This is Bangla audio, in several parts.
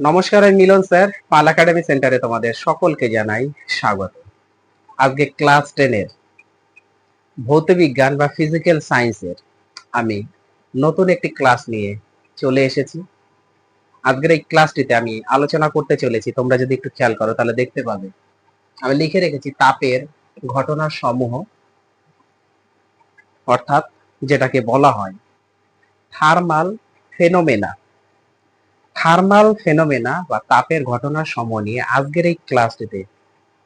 নমস্কার আমি মিলন স্যার, পাল একাডেমি সেন্টারে তোমাদের সকলকে জানাই স্বাগত। আজকে ক্লাস টেনের ভৌতবিজ্ঞান বা ফিজিক্যাল সায়েন্সের আমি নতুন একটি ক্লাস নিয়ে চলে এসেছি। আজকের এই ক্লাসটিতে আমি আলোচনা করতে চলেছি, তোমরা যদি একটু খেয়াল করো তাহলে দেখতে পাবে। আমি লিখে রেখেছি তাপের ঘটনার সমূহ অর্থাৎ যেটাকে বলা হয় থার্মাল ফেনোমেনা থার্মাল ফেনোমেনা বা তাপের ঘটনার সময় নিয়ে আজকের এই ক্লাসটিতে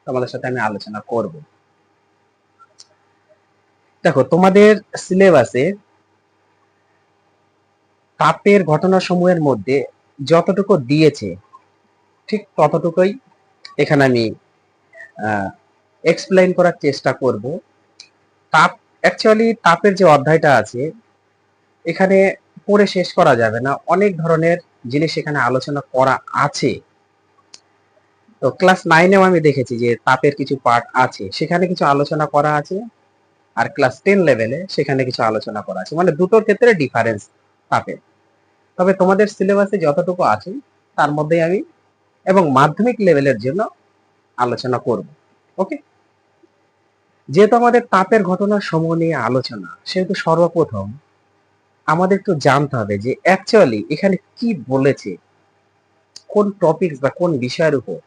তোমাদের সাথে আমি আলোচনা করব। দেখো, তোমাদের সিলেবাসে তাপের ঘটনা সমূহের মধ্যে যতটুকু দিয়েছে, ঠিক ততটুকুই এখানে আমি এক্সপ্লেইন করার চেষ্টা করব। তাপ অ্যাকচুয়ালি তাপের যে অধ্যায়টা আছে, এখানে পড়ে শেষ করা যাবে না। অনেক ধরনের জিনিস সেখানে আলোচনা করা আছে। তো ক্লাস নাইনেও আমি দেখেছি যে তাপের কিছু পার্ট আছে। সেখানে কিছু আলোচনা করা আছে আর ক্লাস টেন লেভেলে সেখানে কিছু আলোচনা করা আছে। মানে দুটোর ক্ষেত্রে ডিফারেন্স তাপের। তবে তোমাদের সিলেবাসে যতটুকু আছে তার মধ্যে আমি এবং মাধ্যমিক লেভেলের জন্য আলোচনা করব। ওকে যেহেতু আমাদের তাপের ঘটনা সমূহ নিয়ে আলোচনা, সেহেতু সর্বপ্রথম আমাদের একটু জানতে হবে যে অ্যাকচুয়ালি এখানে কি বলেছে? কোন টপিকস বা কোন বিষয়ের উপর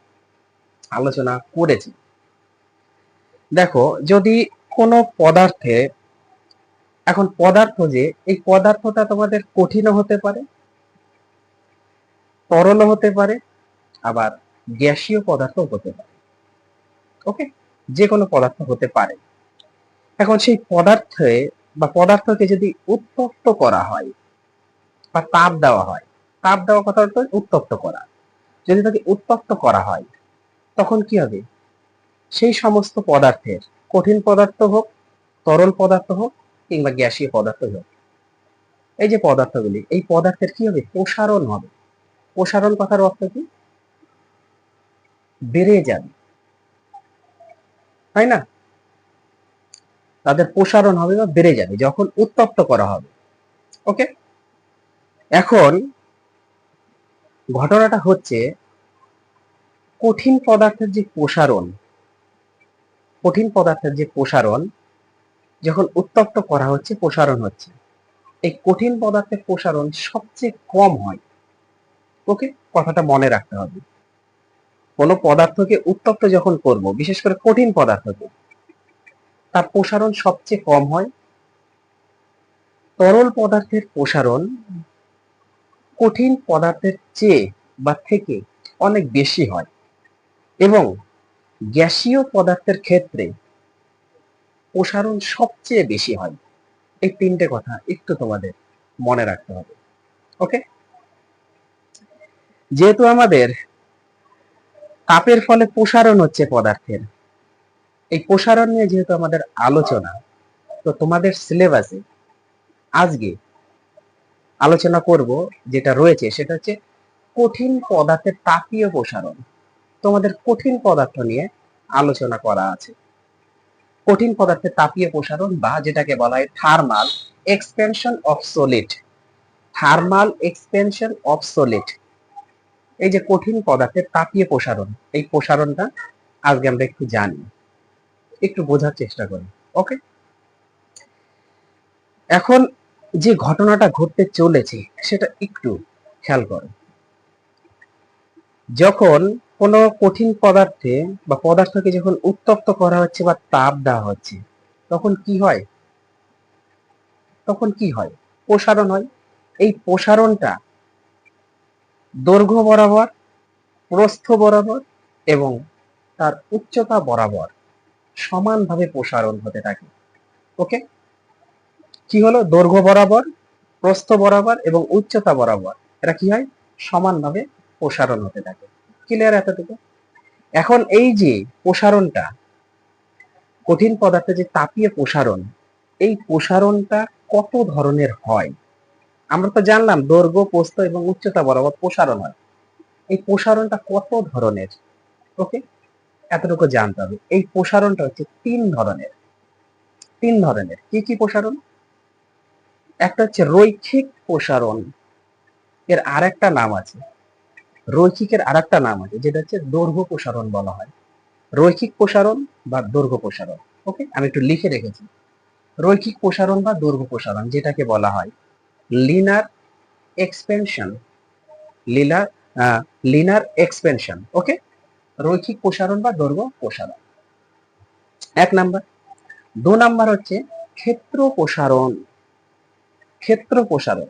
আলোচনা করেছে? দেখো, যদি কোনো পদার্থে, এখন পদার্থ যে, এই পদার্থটা তোমাদের কঠিনও হতে পারে, তরলও হতে পারে, আবার গ্যাসীয় পদার্থ হতে পারে। ওকে যে কোনো পদার্থ হতে পারে। এখন সেই পদার্থে বা পদার্থকে যদি উত্তপ্ত করা হয়, বা তাপ দেওয়া হয়, তাপ দেওয়া কথা হলো উত্তপ্ত করা। যদি তাকে উত্তপ্ত করা হয়, তখন কি হবে? সেই সমস্ত পদার্থের কঠিন পদার্থ হোক, তরল পদার্থ হোক, কিংবা গ্যাসীয় পদার্থ হোক, এই যে পদার্থগুলি, এই পদার্থের কি হবে? প্রসারণ হবে। প্রসারণ কথার অর্থ কি? বেড়ে যাবে। তাই না? তাদের প্রসারণ হবে বা বেড়ে যাবে, যখন উত্তপ্ত করা হবে। ওকে এখন ঘটনাটা হচ্ছে, কঠিন পদার্থের যে প্রসারণ, কঠিন পদার্থের যে প্রসারণ, যখন উত্তপ্ত করা হচ্ছে, প্রসারণ হচ্ছে। এই কঠিন পদার্থের প্রসারণ সবচেয়ে কম হয়। ওকে কথাটা মনে রাখতে হবে। কোনো পদার্থকে উত্তপ্ত যখন করব, বিশেষ করে কঠিন পদার্থকে তার প্রসারণ সবচেয়ে কম হয়। তরল পদার্থের প্রসারণ কঠিন পদার্থের চেয়ে বা থেকে অনেক বেশি হয় এবং গ্যাসীয় পদার্থের ক্ষেত্রে প্রসারণ সবচেয়ে বেশি হয়। এই তিনটে কথা একটু তোমাদের মনে রাখতে হবে ওকে যেহেতু আমাদের তাপের ফলে প্রসারণ হচ্ছে পদার্থের এই প্রসারণ নিয়ে যেহেতু আমাদের আলোচনা, তো তোমাদের সিলেবাসে আজকে আলোচনা করব যেটা রয়েছে, সেটা হচ্ছে কঠিন পদার্থের তাপীয় প্রসারণ। তোমাদের কঠিন পদার্থ নিয়ে আলোচনা করা আছে। কঠিন পদার্থের তাপীয় প্রসারণ বা যেটাকে বলা হয় thermal expansion of solid thermal expansion of solid এই যে কঠিন পদার্থের তাপীয় প্রসারণ, এই প্রসারণটা আজকে আমরা একটু জানি। একটু বোঝার চেষ্টা করি ওকে এখন যে ঘটনাটা ঘটতে চলেছে, সেটা একটু খেয়াল করো। যখন কোনো কঠিন পদার্থে বা পদার্থকে যখন উত্তপ্ত করা হচ্ছে বা তাপ দেওয়া হচ্ছে, তখন কি হয়? তখন কি হয়? প্রসারণ হয়। এই প্রসারণটা দৈর্ঘ্য বরাবর, প্রস্থ বরাবর এবং তার উচ্চতা বরাবর সমানভাবে প্রসারণ হতে থাকে। ওকে কি হলো? দৈর্ঘ্য বরাবর, প্রস্থ বরাবর এবং উচ্চতা বরাবর এটা কি হয়? সমানভাবে প্রসারণ হতে থাকে। ক্লিয়ার এতটুকু? এখন এই যে প্রসারণটা, কঠিন পদার্থে যে তাপীয় প্রসারণ, এই প্রসারণটা কত ধরনের হয়? আমরা তো জানলাম দৈর্ঘ্য, প্রস্থ এবং উচ্চতা বরাবর প্রসারণ হয়। এই প্রসারণটা কত ধরনের? ওকে এতটুকু জানতে হবে। এই প্রসারণটা হচ্ছে তিন ধরনের। তিন ধরনের। কি কি প্রসারণ? একটা হচ্ছে রৈখিক প্রসারণ। এর আর একটা নাম আছে। রৈখিকের আর একটা নাম আছে, যেটা হচ্ছে দৈর্ঘ্য প্রসারণ বলা হয়। রৈখিক প্রসারণ বা দৈর্ঘ্য প্রসারণ, ওকে? আমি একটু লিখে রেখেছি। রৈখিক প্রসারণ বা দৈর্ঘ্য প্রসারণ, যেটাকে বলা হয় linear expansion linear linear expansion okay? রৈখিক প্রসারণ বা দৈর্ঘ্য প্রসারণ। এক নাম্বার। দু নাম্বার হচ্ছে ক্ষেত্র প্রসারণ। ক্ষেত্র প্রসারণ,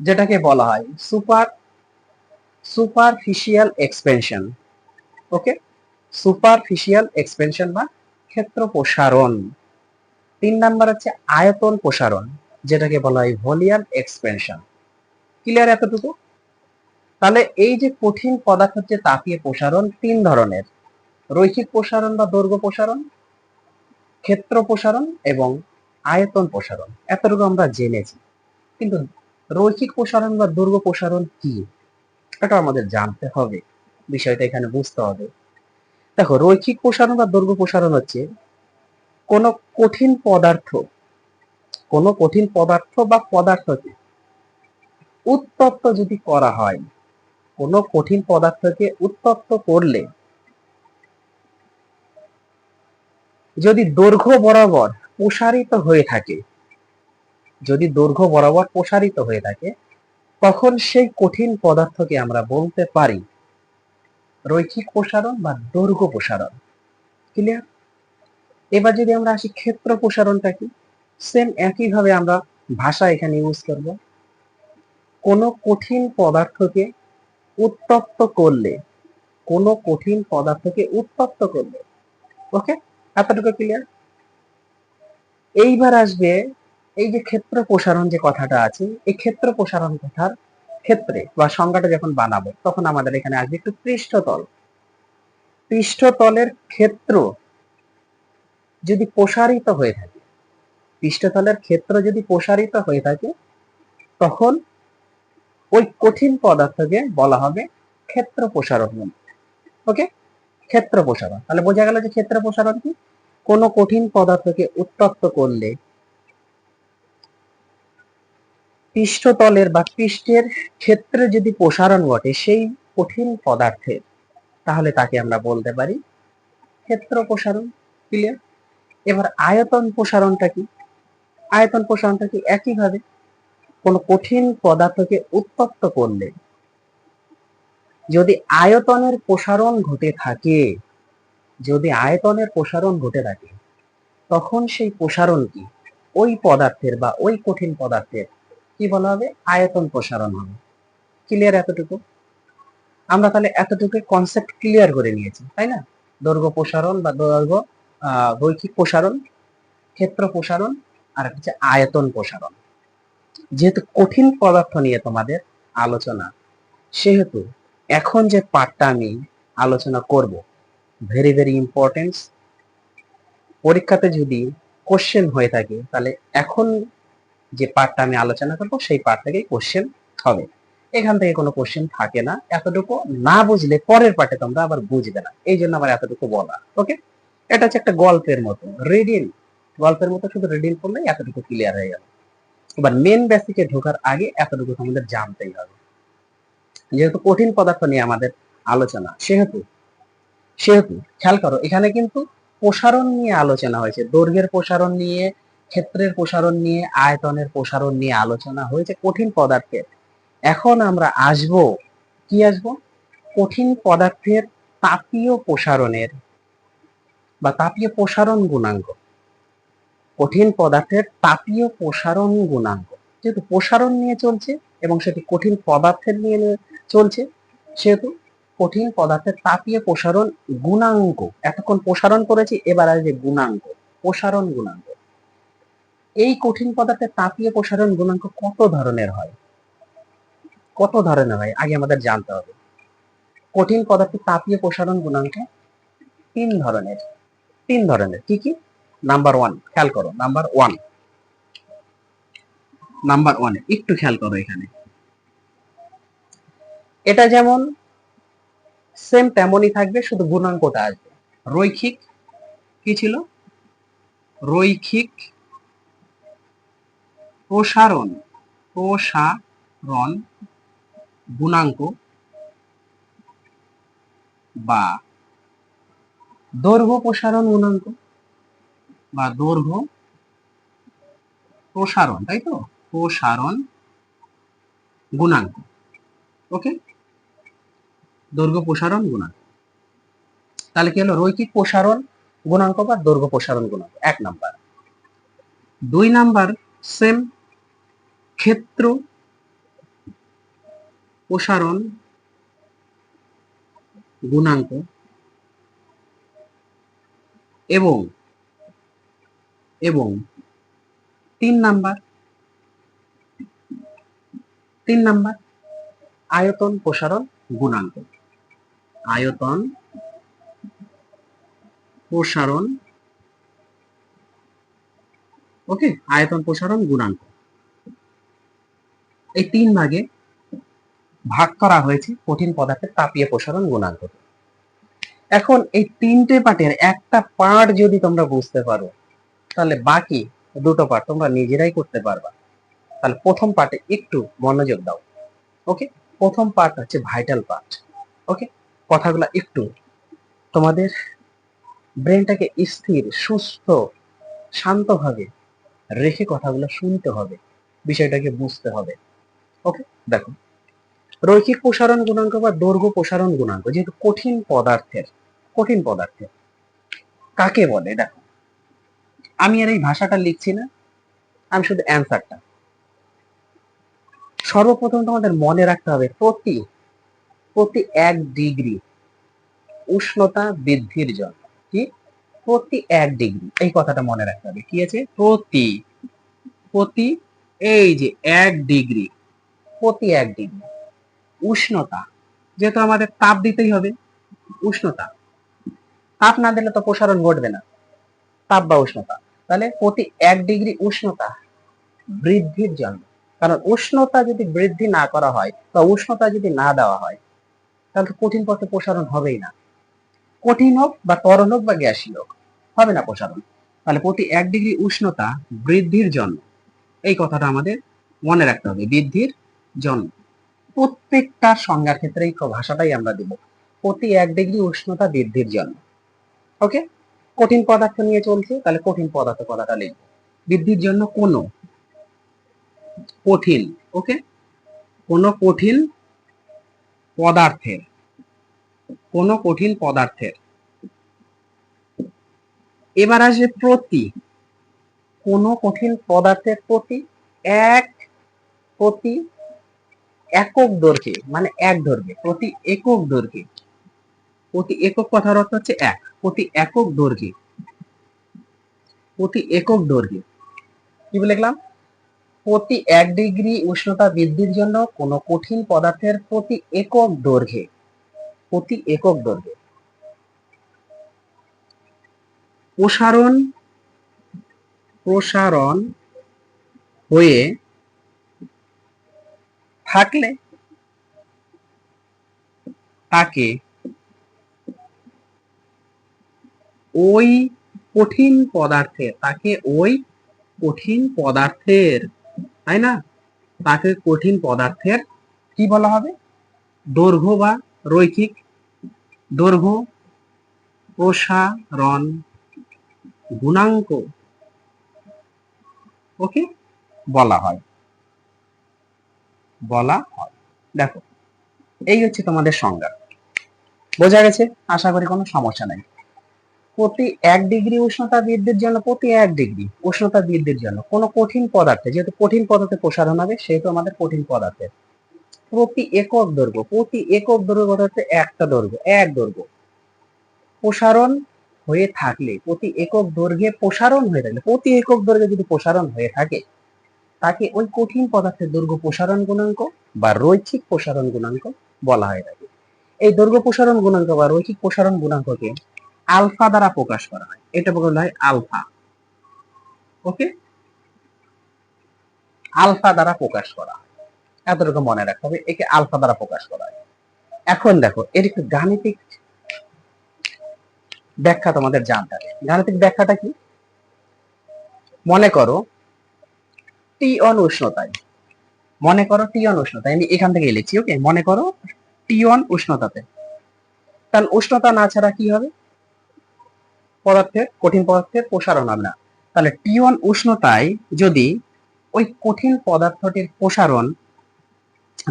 যেটাকে বলা হয় super, superficial expansion. Okay? Superficial expansion বা ক্ষেত্র প্রসারণ। তিন নাম্বার হচ্ছে আয়তন প্রসারণ, যেটাকে বলা হয় ভলিউম এক্সপেনশন। ক্লিয়ার এতটুকু? তাহলে এই যে কঠিন পদার্থ হচ্ছে তাপীয় প্রসারণ, তিন ধরনের। রৈখিক প্রসারণ বা দৈর্ঘ্য প্রসারণ, ক্ষেত্র প্রসারণ এবং আয়তন প্রসারণ। এতটুকু আমরা জেনেছি। কিন্তু রৈখিক প্রসারণ বা দৈর্ঘ্য প্রসারণ কি? এটা আমাদের জানতে হবে। বিষয়টা এখানে বুঝতে হবে। দেখো, রৈখিক প্রসারণ বা দৈর্ঘ্য প্রসারণ হচ্ছে কোন কঠিন পদার্থ, কোন কঠিন পদার্থ বা পদার্থকে উত্তপ্ত যদি করা হয় কোন কঠিন পদার্থকে উত্তপ্ত করলে, যদি দৈর্ঘ্য বরাবর প্রসারিত হয়ে থাকে, যদি দৈর্ঘ্য বরাবর প্রসারিত হয়ে থাকে, তখন সেই কঠিন পদার্থকে আমরা বলতে পারি রৈখিক প্রসারণ বা দৈর্ঘ্য প্রসারণ। ক্লিয়ার এবার যদি আমরা আসি ক্ষেত্র প্রসারণটা কি? সেম একইভাবে আমরা ভাষা এখানে ইউজ করব। কোনো কঠিন পদার্থকে উত্তপ্ত করলে, কোন কঠিন পদার্থকে উত্তপ্ত করলে ওকে এতটুকু ক্লিয়ার এইবার আসবে এই যে ক্ষেত্র প্রসারণ যে কথাটা আছে, এই ক্ষেত্র প্রসারণ কথার ক্ষেত্রে বা সংজ্ঞাটা যখন বানাবো, তখন আমাদের এখানে আসবে একটু পৃষ্ঠতল। পৃষ্ঠতলের ক্ষেত্র যদি প্রসারিত হয়ে থাকে, পৃষ্ঠতলের ক্ষেত্র যদি প্রসারিত হয়ে থাকে, তখন ওই কঠিন পদার্থকে বলা হবে ক্ষেত্র প্রসারণ ওকে ক্ষেত্র প্রসারণ। তাহলে বোঝা গেল যে ক্ষেত্র প্রসারণ কি? কোন কঠিন পদার্থকে উত্তপ্ত করলে পৃষ্ঠতলের বা পৃষ্ঠের ক্ষেত্রে যদি প্রসারণ ঘটে সেই কঠিন পদার্থের, তাহলে তাকে আমরা বলতে পারি ক্ষেত্র প্রসারণ। ক্লিয়ার এবার আয়তন প্রসারণটা কি? আয়তন প্রসারণটা কি একইভাবে? কোন কঠিন পদার্থকে উত্তপ্ত করলে, যদি আয়তনের প্রসারণ ঘটে থাকে, যদি আয়তনের প্রসারণ ঘটে থাকে, তখন সেই প্রসারণ কি? ওই পদার্থের বা ওই কঠিন পদার্থের, কি বলা হবে? আয়তন প্রসারণ হবে। ক্লিয়ার এতটুকু? আমরা তাহলে এতটুকু কনসেপ্ট ক্লিয়ার করে নিয়েছি, তাই না? দৈর্ঘ্য প্রসারণ বা দৈর্ঘ্য, আহ, রৈখিক প্রসারণ, ক্ষেত্র প্রসারণ, আর হচ্ছে আয়তন প্রসারণ। যেহেতু কঠিন পদার্থ নিয়ে তোমাদের আলোচনা, সেহেতু এখন যে পার্টটা আমি আলোচনা করব ভেরি ভেরি ইম্পর্টেন্স পরীক্ষাতে যদি কোশ্চেন হয়ে থাকে, তাহলে এখন যে পার্টটা আমি আলোচনা করব, সেই পার্ট থেকেই কোশ্চেন হবে। এখান থেকে কোনো কোশ্চেন থাকে না, এতটুকু না বুঝলে পরের পার্টে তোমরা আবার বুঝবে না। এই জন্য আমার এতটুকু বলা ওকে এটা হচ্ছে একটা গল্পের মতো রিডিং গল্পের মতো শুধু রিডিং করলে এতটুকু ক্লিয়ার হয়ে গেল। এবার মেন বেসিকে ঢোকার আগে এতটুকু আমাদের জানতেই হবে। যেহেতু কঠিন পদার্থ নিয়ে আমাদের আলোচনা, সেহেতু সেহেতু খেয়াল করো, এখানে কিন্তু প্রসারণ নিয়ে আলোচনা হয়েছে। দৈর্ঘ্যের প্রসারণ নিয়ে, ক্ষেত্রের প্রসারণ নিয়ে, আয়তনের প্রসারণ নিয়ে আলোচনা হয়েছে কঠিন পদার্থের। এখন আমরা আসব, কি আসব? কঠিন পদার্থের তাপীয় প্রসারণের বা তাপীয় প্রসারণ গুণাঙ্ক। কঠিন পদার্থের তাপীয় প্রসারণ গুণাঙ্ক। যেহেতু প্রসারণ নিয়ে চলছে এবং সেটি কঠিন পদার্থের নিয়ে চলছে, সেহেতু কঠিন পদার্থের তাপীয় প্রসারণ গুণাঙ্ক। এতক্ষণ প্রসারণ করেছি, এবার আসবে গুণাঙ্ক, প্রসারণ গুণাঙ্ক। এই কঠিন পদার্থের তাপীয় প্রসারণ গুণাঙ্ক কত ধরনের হয়? কত ধরনের হয়? আগে আমাদের জানতে হবে। কঠিন পদার্থের তাপীয় প্রসারণ গুণাঙ্ক তিন ধরনের। তিন ধরনের। কি কি? নাম্বার ওয়ান খেয়াল করো নাম্বার ওয়ান নাম্বার ওয়ান একটু খেয়াল করো এখানে। এটা যেমন সেম তেমনই থাকবে, শুধু গুণাঙ্কটা আসবে। রৈখিক, কি ছিল? রৈখিক প্রসারণ প্রসারণ গুণাঙ্ক বা দৈর্ঘ্য প্রসারণ গুণাঙ্ক। বা দৈর্ঘ্য প্রসারণ, তাই তো? প্রসারণ গুণাঙ্ক। ওকে দৈর্ঘ্য প্রসারণ গুণাঙ্ক। তাহলে কি হলো? রৈখিক প্রসারণ গুণাঙ্ক বা দৈর্ঘ্য প্রসারণ গুণাঙ্ক। এক নাম্বার। দুই নাম্বার সেম ক্ষেত্র প্রসারণ গুণাঙ্ক এবং এবং তিন নাম্বার তিন নাম্বার, আয়তন প্রসারণ গুণাঙ্ক। আয়তন প্রসারণ, ওকে, আয়তন প্রসারণ গুণাঙ্ক। এই তিন ভাগে ভাগ করা হয়েছে কঠিন পদার্থের তাপীয় প্রসারণ গুণাঙ্ক। এখন এই তিনটে পার্টের একটা পার্ট যদি তোমরা বুঝতে পারো তাহলে বাকি দুটো পার্ট তোমরা নিজেরাই করতে পারবা। তাহলে প্রথম পার্টে একটু মনোযোগ দাও ওকে প্রথম পার্ট হচ্ছে ভাইটাল পার্ট ওকে কথাগুলো একটু তোমাদের ব্রেনটাকে স্থির, সুস্থ, শান্তভাবে রেখে কথাগুলো শুনতে হবে, বিষয়টাকে বুঝতে হবে ওকে দেখো, রৈখিক প্রসারণ গুণাঙ্ক বা দৈর্ঘ্য প্রসারণ গুণাঙ্ক যেহেতু কঠিন পদার্থের কঠিন পদার্থের, কাকে বলে? দেখো আমি আর এই ভাষাটা লিখছি না, আমি শুধু অ্যান্সারটা সর্বপ্রথম তোমাদের মনে রাখতে হবে, প্রতি প্রতি এক ডিগ্রি উষ্ণতা বৃদ্ধির জন্য, কি? প্রতি এক ডিগ্রি এই কথাটা মনে রাখতে হবে, কি আছে? প্রতি প্রতি, এই যে এক ডিগ্রি প্রতি এক ডিগ্রি উষ্ণতা, যেহেতু আমাদের তাপ দিতেই হবে, উষ্ণতা। তাপ না দিলে তো প্রসারণ ঘটবে না, তাপ বা উষ্ণতা। তাহলে প্রতি এক ডিগ্রি উষ্ণতা বৃদ্ধির জন্য। কারণ উষ্ণতা যদি বৃদ্ধি না করা হয় বা উষ্ণতা যদি না দেওয়া হয়, তাহলে কঠিন পথে প্রসারণ হবেই না। কঠিন হোক বা তরল হোক বা গ্যাসীয় হোক, হবে না প্রসারণ। তাহলে প্রতি এক ডিগ্রি উষ্ণতা বৃদ্ধির জন্য এই কথাটা আমাদের মনে রাখতে হবে, বৃদ্ধির জন্য। প্রত্যেকটা সংজ্ঞার ক্ষেত্রে এই ভাষাটাই আমরা দিব প্রতি এক ডিগ্রি উষ্ণতা বৃদ্ধির জন্য। ওকে কঠিন পদার্থ নিয়ে চলছে, তাহলে কঠিন পদার্থ কথাটা লিখব বৃদ্ধির জন্য কোন কঠিন ওকে কোন কঠিন পদার্থের, কোন কঠিন পদার্থের। এবার আসবে প্রতি, কোন কঠিন পদার্থের প্রতি এক, প্রতি একক দৈর্ঘ্যে মানে এক দৈর্ঘ্যে, প্রতি একক দৈর্ঘ্যে। প্রতি একক কথার অর্থ হচ্ছে এক। প্রতি একক দৈর্ঘ্যে। প্রতি একক দৈর্ঘ্যে। কি লিখলাম? প্রতি এক ডিগ্রি উষ্ণতা বৃদ্ধির জন্য কোন কঠিন পদার্থের প্রতি একক দৈর্ঘ্যে। প্রতি একক দৈর্ঘ্যে। প্রসারণ প্রসারণ হয়ে থাকলে তাকে ওই কঠিন পদার্থের, তাকে ওই কঠিন পদার্থের, তাই না? তাকে কঠিন পদার্থের কি বলা হবে? দৈর্ঘ্য বা রৈখিক দৈর্ঘ্য, প্রসারণ গুণাঙ্ক, ওকে? বলা হয়। বলা হয়। দেখো, এই হচ্ছে তোমাদের সংজ্ঞা। বোঝা গেছে? আশা করি কোনো সমস্যা নাই। প্রতি এক ডিগ্রি উষ্ণতা বৃদ্ধির জন্য, প্রতি এক ডিগ্রি উষ্ণতা বৃদ্ধির জন্য কোন কঠিন পদার্থে, যেহেতু কঠিন পদার্থে প্রসারণ হবে, সেহেতু আমাদের কঠিন পদার্থের প্রতি একক দৈর্ঘ্য, প্রতি একক দৈর্ঘ্য হচ্ছে? একটা দৈর্ঘ্য, এক দৈর্ঘ্য। প্রসারণ হয়ে থাকলে, প্রতি একক দৈর্ঘ্যে প্রসারণ হয়ে থাকলে, প্রতি একক দৈর্ঘ্যে যদি প্রসারণ হয়ে থাকে, তাকে ওই কঠিন পদার্থের দৈর্ঘ্য প্রসারণ গুণাঙ্ক বা রৈখিক প্রসারণ গুণাঙ্ক বলা হয়ে থাকে এই দৈর্ঘ্য প্রসারণ গুণাঙ্ক বা রৈখিক প্রসারণ গুণাঙ্ককে আলফা দ্বারা প্রকাশ করা হয়। এটা বলা হয় আলফা। ওকে? আলফা দ্বারা প্রকাশ করা এতটুকু মনে রাখতে হবে, একে আলফা দ্বারা প্রকাশ করা হয়। এখন দেখো, এর একটু গাণিতিক ব্যাখ্যা তোমাদের জানতে হবে। গাণিতিক ব্যাখ্যাটা কি? মনে করো টি অন উষ্ণতায়, মনে করো টি অন উষ্ণতায়, আমি এখান থেকে লিখছি, ওকে? মনে করো টি অন উষ্ণতাতে। কারণ উষ্ণতা না ছাড়া কি হবে? পদার্থের, কঠিন পদার্থের প্রসারণ হবে না। তাহলে টি ওয়ান উষ্ণতায় যদি ওই কঠিন পদার্থটির প্রসারণ,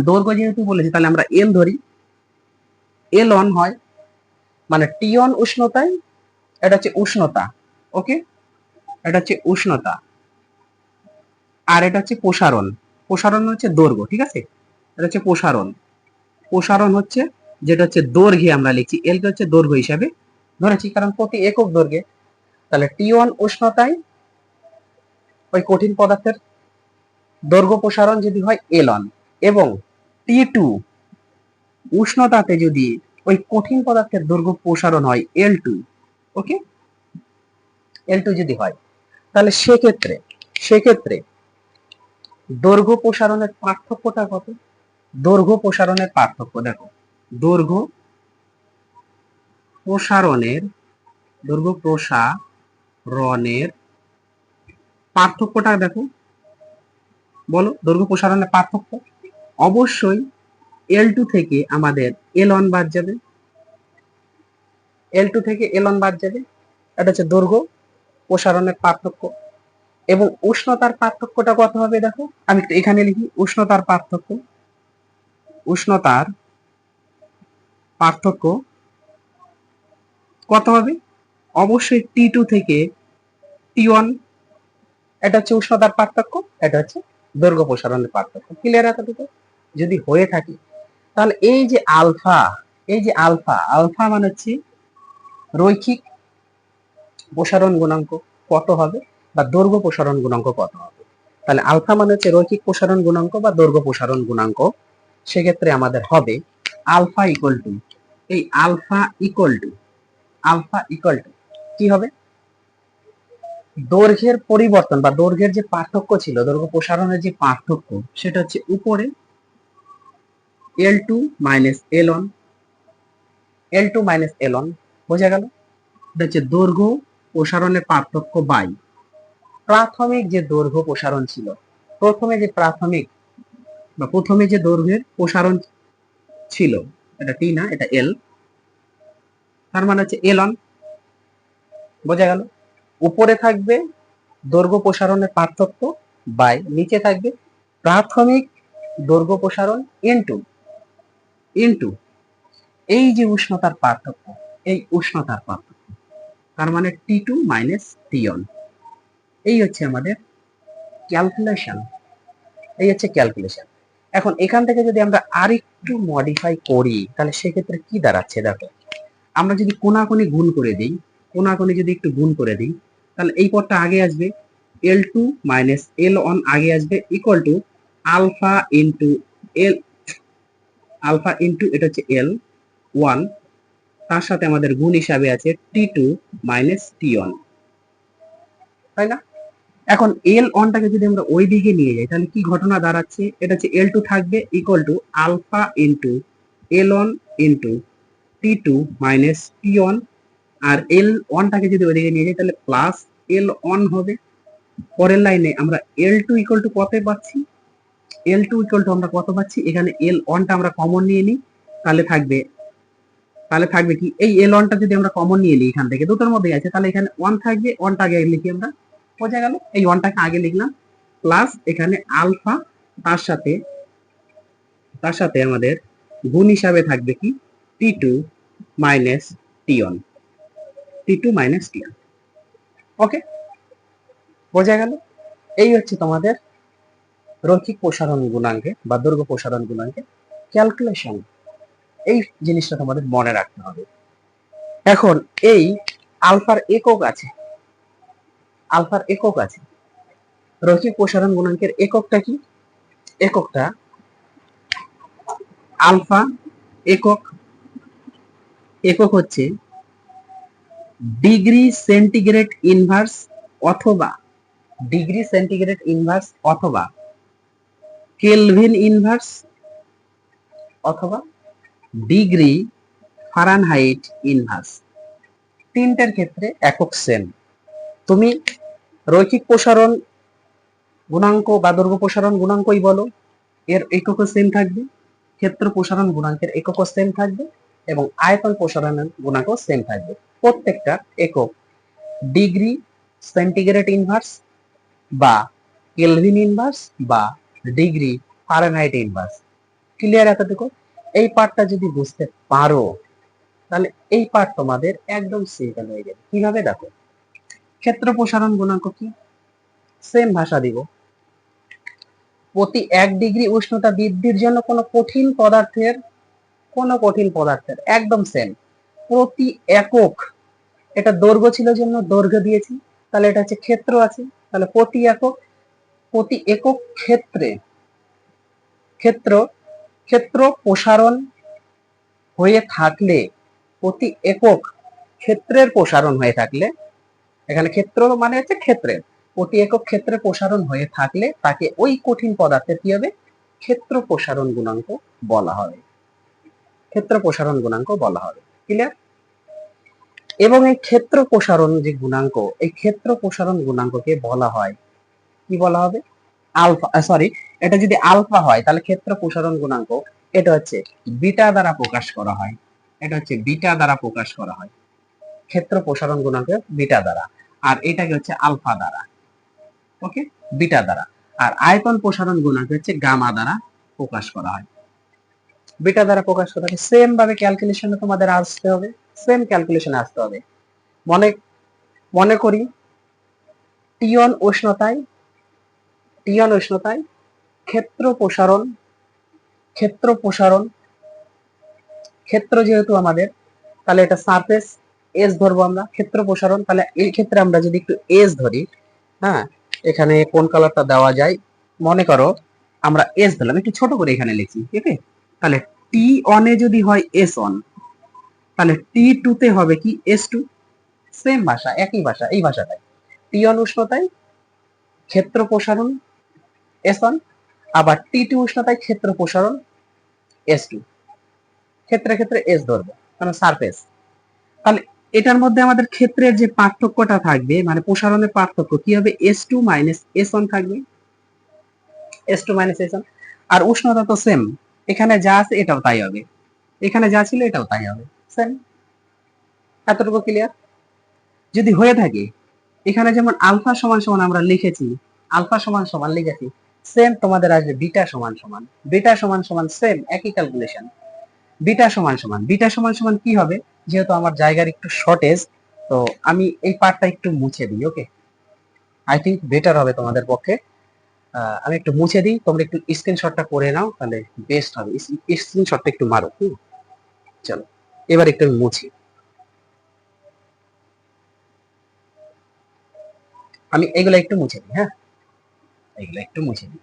দৈর্ঘ্য যেহেতু বলেছি, তাহলে আমরা এল ধরি। এল ওয়ান হয় মানে টি ওয়ান উষ্ণতায়, এটা হচ্ছে উষ্ণতা ওকে এটা হচ্ছে উষ্ণতা। আর এটা হচ্ছে প্রসারণ। প্রসারণ হচ্ছে দৈর্ঘ্য, ঠিক আছে? এটা হচ্ছে প্রসারণ। প্রসারণ হচ্ছে, যেটা হচ্ছে দৈর্ঘ্যে আমরা লিখছি। এল কে হচ্ছে দৈর্ঘ্য হিসাবে ধরেছি কারণ প্রতি একক দৈর্ঘ্যে, তাহলে টি ওয়ান উষ্ণতায় ওই কঠিন পদার্থের দৈর্ঘ্য প্রসারণ যদি হয় এল ওয়ান এবং টি টু উষ্ণতাতে যদি ওই কঠিন পদার্থের দৈর্ঘ্য প্রসারণ হয় এল টু ওকে এল টু যদি হয়, তাহলে সেক্ষেত্রে সেক্ষেত্রে দৈর্ঘ্য প্রসারণের পার্থক্যটা কত? দৈর্ঘ্য প্রসারণের পার্থক্য দেখো, দৈর্ঘ্য প্রসারণের দৈর্ঘ্য প্রসারণের পার্থক্যটা দেখো। বলো দৈর্ঘ্য প্রসারণের পার্থক্য? অবশ্যই এল টু থেকে আমাদের এল ওয়ান বাদ যাবে। এল টু থেকে এল ওয়ান বাদ যাবে। এটা হচ্ছে দৈর্ঘ্য প্রসারণের পার্থক্য। এবং উষ্ণতার পার্থক্যটা কত হবে দেখো? আমি একটু এখানে লিখি, উষ্ণতার পার্থক্য। উষ্ণতার পার্থক্য কত হবে? অবশ্যই টি টু থেকে টি ওয়ান এটা হচ্ছে উষ্ণতার পার্থক্য, এটা হচ্ছে দৈর্ঘ্য প্রসারণের পার্থক্য। ক্লিয়ার এতটুকু যদি হয়ে থাকে, তাহলে এই যে আলফা, এই যে আলফা আলফা মানে হচ্ছে রৈখিক প্রসারণ গুণাঙ্ক কত হবে বা দৈর্ঘ্য প্রসারণ গুণাঙ্ক কত হবে? তাহলে আলফা মানে হচ্ছে রৈখিক প্রসারণ গুণাঙ্ক বা দৈর্ঘ্য প্রসারণ গুণাঙ্ক। সেক্ষেত্রে আমাদের হবে আলফা ইকুয়াল টু এই alpha equal to alpha equal to কি হবে? দৈর্ঘ্যের পরিবর্তন বা দৈর্ঘ্যের যে পার্থক্য ছিল, দৈর্ঘ্য প্রসারণের যে পার্থক্য, সেটা হচ্ছে উপরে L two minus L one L two minus L one বোঝা গেল? এটা হচ্ছে দৈর্ঘ্য প্রসারণের পার্থক্য বাই। প্রাথমিক যে দৈর্ঘ্য প্রসারণ ছিল, প্রথমে যে প্রাথমিক বা প্রথমে যে দৈর্ঘ্যের প্রসারণ ছিল, এটা টি না, এটা এল তার মানে হচ্ছে এল অন বোঝা গেল? উপরে থাকবে দৈর্ঘ্য প্রসারণের পার্থক্য বাই, নিচে থাকবে প্রাথমিক দৈর্ঘ্য প্রসারণ ইনটু ইনটু এই যে উষ্ণতার পার্থক্য, এই উষ্ণতার পার্থক্য, তার মানে T two minus T one এই হচ্ছে আমাদের ক্যালকুলেশন এই হচ্ছে ক্যালকুলেশন এখন এখান থেকে যদি আমরা আরেকটু মডিফাই করি, তাহলে সেক্ষেত্রে কি দাঁড়াচ্ছে দেখো। আমরা যদি কোনাকুনি গুণ করে দিই, কোনাকুনি যদি একটু গুণ করে দিই, তাহলে এই পদটা আগে আসবে L two minus L one আগে আসবে equal to alpha into L alpha into এটা হচ্ছে এল ওয়ান তার সাথে আমাদের গুণ হিসাবে আছে T two minus T one তাই না? এখন এল ওয়ানটাকে যদি আমরা ওই দিকে নিয়ে যাই, তাহলে কি ঘটনা দাঁড়াচ্ছে? এটা হচ্ছে এল টু থাকবে equal to alpha into L one into T two minus T one R L ওয়ানটাকে যদি ওইদিকে নিয়ে যাই, তাহলে প্লাস এল ওয়ান হবে। পরের লাইনে আমরা এল টু ইকুয়াল টু কত পাচ্ছি? এল টু ইকুয়াল টু আমরা কত পাচ্ছি? এখানে এল ওয়ানটা আমরা কমন নিয়ে নিই। তাহলে থাকবে তাহলে থাকবে কি? এই এল ওয়ানটা যদি আমরা কমন নিয়ে নিই এখান থেকে, দুটোর মধ্যে আছে। তাহলে এখানে ওয়ান থাকবে ওয়ানটা আগে লিখি আমরা। বোঝা গেল? এই ওয়ানটাকে আগে লিখলাম। প্লাস এখানে আলফা তার সাথে তার সাথে আমাদের গুণ হিসাবে থাকবে কি? T two T two minus T one okay বোঝা গেল? এই হচ্ছে তোমাদের রৈখিক প্রসারণ গুণাঙ্কে বা দৈর্ঘ্য প্রসারণ গুণাঙ্কে ক্যালকুলেশন এই জিনিসটা তোমাদের মনে রাখতে হবে। এখন এই আলফার একক আছে। আলফার একক আছে। রৈখিক প্রসারণ গুণাঙ্কের এককটা কি? এককটা আলফা একক একক হচ্ছে ডিগ্রি সেন্টিগ্রেড ইনভার্স অথবা, ডিগ্রি সেন্টিগ্রেড ইনভার্স অথবা, কেলভিন ইনভার্স অথবা ডিগ্রি ফারানহাইট ইনভার্স। তিনটার ক্ষেত্রে একক সেম। তুমি রৈখিক প্রসারণ গুণাঙ্ক বা দৈর্ঘ্য প্রসারণ গুণাঙ্কই বলো, এর একক সেম থাকবে, ক্ষেত্র প্রসারণ গুণাঙ্কের একক সেম থাকবে এবং আয়তন প্রসারণের গুণাঙ্ক সেম থাকবে। প্রত্যেকটা একক ডিগ্রি সেন্টিগ্রেড ইনভার্স বা কেলভিন ইনভার্স বা ডিগ্রি ফারেনহাইট ইনভার্স ক্লিয়ার এতটুকু? এই পার্টটা যদি বুঝতে পারো, তাহলে এই পার্ট তোমাদের একদম সিম্পল হয়ে যাবে। কীভাবে? দেখো। ক্ষেত্র প্রসারণ গুণাঙ্ক কি? সেম ভাষা দিব। প্রতি এক ডিগ্রি উষ্ণতা বৃদ্ধির জন্য কোনো কঠিন পদার্থের কোনো কঠিন পদার্থের, একদম সেম প্রতি একক, এটা দৈর্ঘ্য ছিল জন্য দৈর্ঘ্য দিয়েছি, তাহলে এটা হচ্ছে ক্ষেত্র আছে, তাহলে প্রতি একক প্রতি একক ক্ষেত্রে, ক্ষেত্র ক্ষেত্র প্রসারণ হয়ে থাকলে, প্রতি একক ক্ষেত্রের প্রসারণ হয়ে থাকলে, এখানে ক্ষেত্র মানে হচ্ছে ক্ষেত্রের প্রতি একক ক্ষেত্রে প্রসারণ হয়ে থাকলে তাকে ওই কঠিন পদার্থের কি হবে? ক্ষেত্র প্রসারণ গুণাঙ্ক বলা হবে ক্ষেত্র প্রসারণ গুণাঙ্ক বলা হবে। ক্লিয়ার এবং এই ক্ষেত্র প্রসারণ যে গুণাঙ্ক, এই ক্ষেত্র প্রসারণ গুণাঙ্ককে বলা হয়। কি বলা হবে? আলফা সরি এটা যদি আলফা হয়, তাহলে ক্ষেত্র প্রসারণ গুণাঙ্ক, এটা হচ্ছে বিটা দ্বারা প্রকাশ করা হয়। এটা হচ্ছে বিটা দ্বারা প্রকাশ করা হয়। ক্ষেত্র প্রসারণ গুণাঙ্ক বিটা দ্বারা। আর এটাকে হচ্ছে আলফা দ্বারা। ওকে বিটা দ্বারা। আর আয়তন প্রসারণ গুণাঙ্ক হচ্ছে গামা দ্বারা প্রকাশ করা হয়। বিটা দ্বারা প্রকাশ করা হয় সেম ভাবে ক্যালকুলেশনে তোমাদের আসতে হবে। সেম ক্যালকুলেশনে আসতে হবে। মনে মনে করি টিয়ন উষ্ণতায় টিয়ন উষ্ণতায় ক্ষেত্র প্রসারণ ক্ষেত্র প্রসারণ, ক্ষেত্র যেহেতু আমাদের, তাহলে এটা সারফেস এস ধরবো আমরা, ক্ষেত্র প্রসারণ, তাহলে এই ক্ষেত্রে আমরা যদি একটু এস ধরি হ্যাঁ এখানে কোন কালারটা দেওয়া যায়, মনে করো আমরা এস ধরলাম, একটু ছোট করে এখানে লিখি ঠিক আছে তাহলে টি অনে যদি হয় এস অন তাহলে টি টু তে হবে কি এস টু সেম ভাষা, একই ভাষা, এই ভাষাটাই। টি অন উষ্ণতায় ক্ষেত্র প্রসারণ এস অন আবার টি টু উষ্ণতায় ক্ষেত্র প্রসারণ এস টু ক্ষেত্রে ক্ষেত্রে এস ধরবো কারণ সারফেস তাহলে এটার মধ্যে আমাদের ক্ষেত্রের যে পার্থক্যটা থাকবে মানে প্রসারণের পার্থক্য, কি হবে? S two minus S one থাকবে। S two minus S one আর উষ্ণতা তো সেম এখানে যা আছে এটাও তাই হবে। এখানে যা ছিল এটাও তাই হবে। সেম এতটুকু ক্লিয়ার যদি হয়ে থাকে, এখানে যেমন আলফা সমান সমান আমরা লিখেছি, আলফা সমান সমান লিখেছি সেম তোমাদের আসবে বিটা সমান সমান। বিটা সমান সমান সেম একই ক্যালকুলেশন বিটা সমান সমান। বিটা সমান সমান কি হবে? যেহেতু আমার জায়গার একটু শর্টেজ তো আমি এই পার্টটা একটু মুছে দিই ওকে আই থিঙ্ক বেটার হবে তোমাদের পক্ষে। আমি একটু মুছে দিই, তোমরা একটু স্ক্রিনশটটা করে নাও, তাহলে বেস্ট হবে। স্ক্রিনশটটা একটু মারো, হুম? চলো, এবার একটু আমি মুছি। আমি এগুলো একটু মুছে দিই হ্যাঁ? এগুলো একটু মুছে দিই।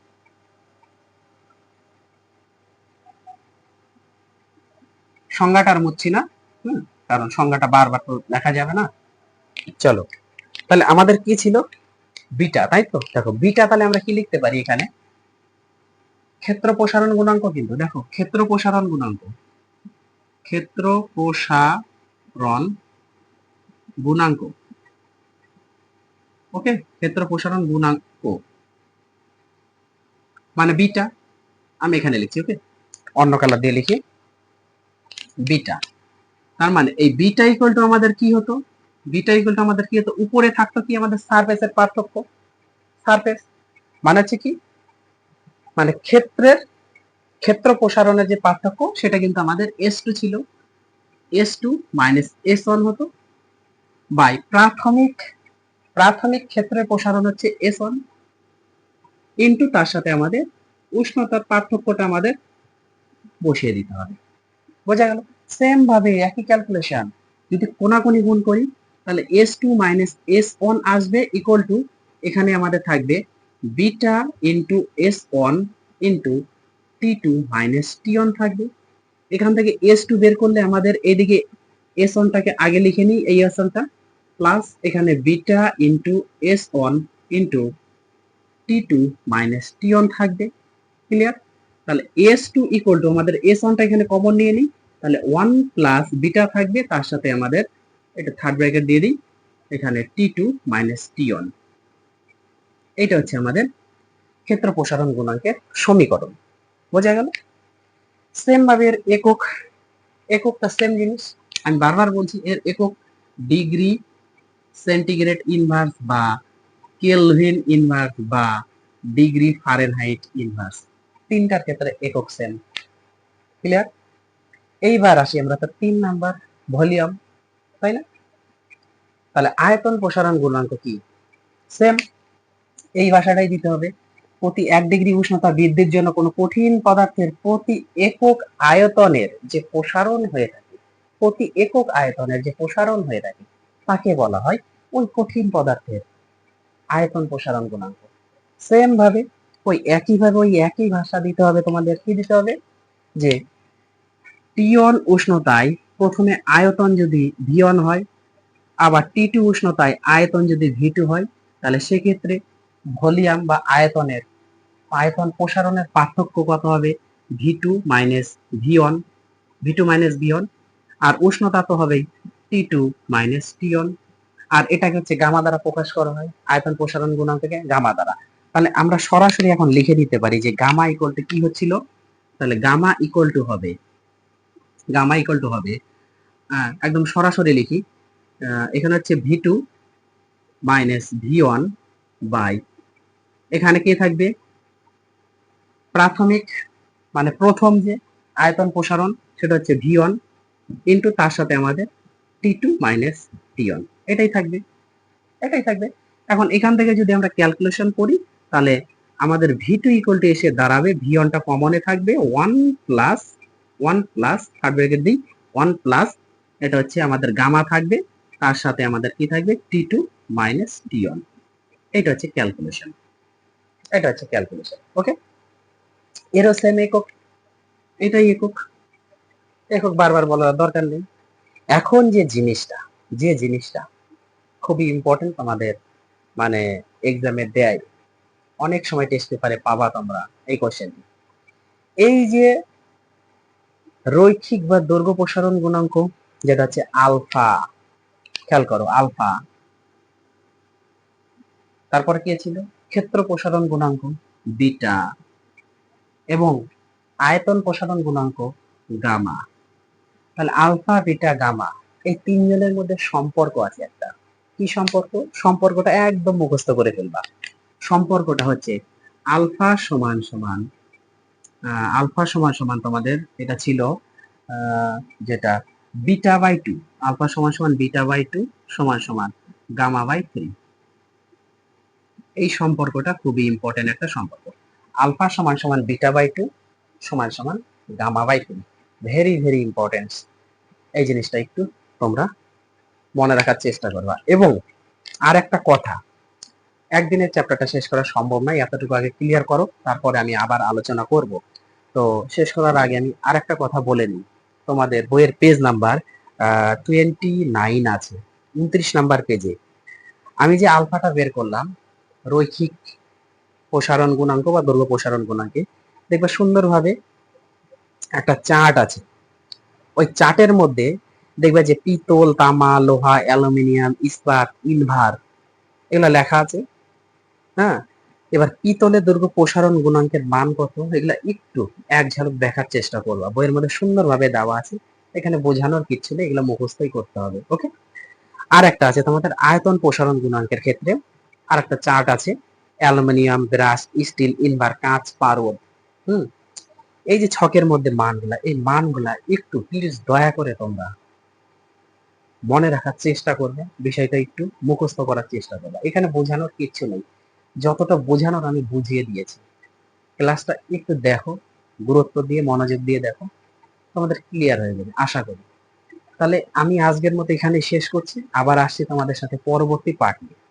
সংজ্ঞাটা আর মুছছি না, হুম? কারণ সংজ্ঞাটা বারবার তো দেখা যাবে না। চলো, তাহলে আমাদের কি ছিল? বিটা, তাই তো? দেখো, বিটা তাহলে আমরা কি লিখতে পারি এখানে? ক্ষেত্র প্রসারণ গুণাঙ্ক কিন্তু, দেখো, ক্ষেত্র প্রসারণ গুণাঙ্ক। ক্ষেত্র প্রসারণ গুণাঙ্ক। ওকে? ক্ষেত্র প্রসারণ গুণাঙ্ক। মানে বিটা, আমি এখানে লিখছি, ওকে? অন্য কালার দিয়ে লিখি। বিটা। তার মানে এই বিটা ইকুয়াল টু আমাদের কি হতো? বিটা ইকুয়াল টু আমাদের কি হতো? উপরে থাকতো কি আমাদের সারফেসের পার্থক্য? সারফেস মানে হচ্ছে কি? মানে ক্ষেত্রের ক্ষেত্র প্রসারণের যে পার্থক্য, সেটা কিন্তু আমাদের এস টু ছিল। S two minus S one হতো। বাই প্রাথমিক প্রাথমিক ক্ষেত্রের প্রসারণ হচ্ছে এস ওয়ান ইন্টু তার সাথে আমাদের উষ্ণতার পার্থক্যটা আমাদের বসিয়ে দিতে হবে। বোঝা গেল? সেম ভাবে একই ক্যালকুলেশন যদি কোনাকুনি গুণ করি তাহলে S two minus S one আসবে ইকুয়াল টু এখানে আমাদের থাকবে beta into S one into T two minus T one থাকবে। এখান থেকে এস টু বের করলে আমাদের এদিকে এস ওয়ানটাকে আগে লিখে নিই, এই এস ওয়ানটা প্লাস এখানে beta into S one into T two minus T one থাকবে। ক্লিয়ার তাহলে এস টু ইকুয়াল টু আমাদের এস ওয়ানটা এখানে কমন নিয়ে নিই, তাহলে ওয়ান প্লাস বিটা থাকবে, তার সাথে আমাদের এটা থার্ড ব্র্যাকেট দিয়ে দিই। এখানে T two minus T one এটা হচ্ছে আমাদের ক্ষেত্র প্রসারণ গুণাঙ্কের সমীকরণ। বোঝা গেল? সেম ভাবে এর একক, এককটা সেম জিনিস। আমি বারবার বলছি, এর একক ডিগ্রি সেন্টিগ্রেড ইনভার্স বা কেলভিন ইনভার্স বা ডিগ্রি ফারেনহাইট ইনভার্স তিনটার ক্ষেত্রে একক সেম ক্লিয়ার এইবার আসি আমরা তো তিন নাম্বার ভলিউম তাই না? তাহলে আয়তন প্রসারণ গুণাঙ্ক কি? সেম এই ভাষাটাই দিতে হবে। প্রতি এক ডিগ্রি উষ্ণতা বৃদ্ধির জন্য কোনো কঠিন পদার্থের প্রতি একক আয়তনের যে প্রসারণ হয়ে থাকে, প্রতি একক আয়তনের যে প্রসারণ হয়ে থাকে, তাকে বলা হয় ওই কঠিন পদার্থের আয়তন প্রসারণ গুণাঙ্ক। সেম ভাবে, ওই একই ভাবে, ওই একই ভাষা দিতে হবে তোমাদের, কি দিতে হবে? যে টিয়ন উষ্ণতায় প্রথমে আয়তন যদি ভিয়ন হয়, আবার টি টু উষ্ণতায় আয়তন যদি ভি টু হয়, তাহলে সেক্ষেত্রে ভলিউম বা আয়তনের, আয়তন প্রসারণের পার্থক্য কত হবে? V two minus V one V two minus V one আর উষ্ণতা তো হবেই T two minus T one আর এটাকে হচ্ছে গামা দ্বারা প্রকাশ করা হয়, আয়তন প্রসারণ গুণাঙ্ককে গামা দ্বারা। তাহলে আমরা সরাসরি এখন লিখে দিতে পারি যে গামা ইকুয়াল টু কি হচ্ছিল? তাহলে গামা ইকুয়াল টু হবে, গামা ইকুয়াল টু হবে একদম সরাসরি লিখি। এখানে হচ্ছে V two minus V one by এখানে কে থাকবে? প্রাথমিক মানে প্রথম যে আয়তন প্রসারণ, সেটা হচ্ছে ভি ওয়ান ইন্টু তার সাথে আমাদের T two minus T one এটাই থাকবে। এটাই থাকবে। এখন এখান থেকে যদি আমরা ক্যালকুলেশন করি, তাহলে আমাদের ভি টু ইকুয়াল টু এসে দাঁড়াবে। ভি ওয়ানটা কমনে থাকবে। One plus one plus third bracket দিই। ওয়ান প্লাস এটা হচ্ছে আমাদের গামা থাকবে, তার সাথে আমাদের কি থাকবে? T two minus T one এটা হচ্ছে ক্যালকুলেশন এটা হচ্ছে ক্যালকুলেশন ওকে এরও সেম একক, এটাই একক। একক বারবার বলার দরকার নেই। এখন যে জিনিসটা যে জিনিসটা খুবই ইম্পর্টেন্ট আমাদের মানে এক্সামে দেয়। অনেক সময় টেস্ট পেপারে পাবা তোমরা এই কোশ্চেনটি এই যে রৈখিক বা দৈর্ঘ্য প্রসারণ গুণাঙ্ক যেটা হচ্ছে আলফা। খেয়াল করো, আলফা। তারপরে কি ছিল? ক্ষেত্র প্রসারণ গুণাঙ্ক বিটা এবং আয়তন প্রসারণ গুণাঙ্ক গামা। তাহলে আলফা, বিটা, গামা এই তিনজনের মধ্যে সম্পর্ক আছে একটা। কি সম্পর্ক? সম্পর্কটা একদম মুখস্থ করে ফেলবা। সম্পর্কটা হচ্ছে আলফা সমান সমান আলফা সমান সমান তোমাদের এটা ছিল যেটা বিটা বাই টু, আলফা সমান সমান বিটা বাই টু সমান সমান গামা বাই থ্রি। এই সম্পর্কটা খুবই ইম্পর্টেন্ট একটা সম্পর্ক। আলফা সমান সমান বিটা বাই টু সমান সমান gamma by three. Very very important এই জিনিসটা একটু তোমরা মনে রাখার চেষ্টা করবা। এবং আর একটা কথা, একদিনের চ্যাপ্টারটা শেষ করা সম্ভব নয়, এতটুকু আগে ক্লিয়ার করো, তারপরে আমি আবার আলোচনা করব। তো শেষ করার আগে আমি আর একটা কথা বলে নিই। তোমাদের বইয়ের পেজ নাম্বার টোয়েন্টি নাইন আছে, উনত্রিশ নাম্বার পেজে আমি যে আলফাটা বের করলাম, রৈখিক প্রসারণ গুণাঙ্ক বা দৈর্ঘ্য প্রসারণ গুণাঙ্কে, দেখবে সুন্দরভাবে একটা চার্ট আছে। ওই চার্টের মধ্যে দেখবে যে পিতল, তামা, লোহা, অ্যালুমিনিয়াম, ইস্পাত ইনভার এগুলো লেখা আছে। হ্যাঁ? এবার পিতলের দৈর্ঘ্য প্রসারণ গুণাঙ্কের মান কত? এগুলা একটু এক ঝলক দেখার চেষ্টা করবা। বইয়ের মধ্যে সুন্দরভাবে দেওয়া আছে। এখানে বোঝানোর কিচ্ছু নেই, এগুলো মুখস্থই করতে হবে ওকে আর একটা আছে তোমাদের আয়তন প্রসারণ গুণাঙ্কের ক্ষেত্রে। আর একটা চার্ট আছে, অ্যালুমিনিয়াম, ব্রাশ, স্টিল ইনভার কাঁচ, পারদ, হুম? এই যে ছকের মধ্যে মানগুলা, এই মানগুলা একটু প্লিজ দয়া করে তোমরা মনে রাখার চেষ্টা করবে, বিষয়টা একটু মুখস্থ করার চেষ্টা করবে। এখানে বোঝানোর কিচ্ছু নেই। যতটা বোঝানোর আমি বুঝিয়ে দিয়েছি। ক্লাসটা একটু দেখো, গুরুত্ব দিয়ে, মনোযোগ দিয়ে দেখো, তোমাদের ক্লিয়ার হয়ে যাবে, আশা করি। তাহলে আমি আজকের মতো এখানে শেষ করছি। আবার আসছি তোমাদের সাথে পরবর্তী পার্ট নিয়ে।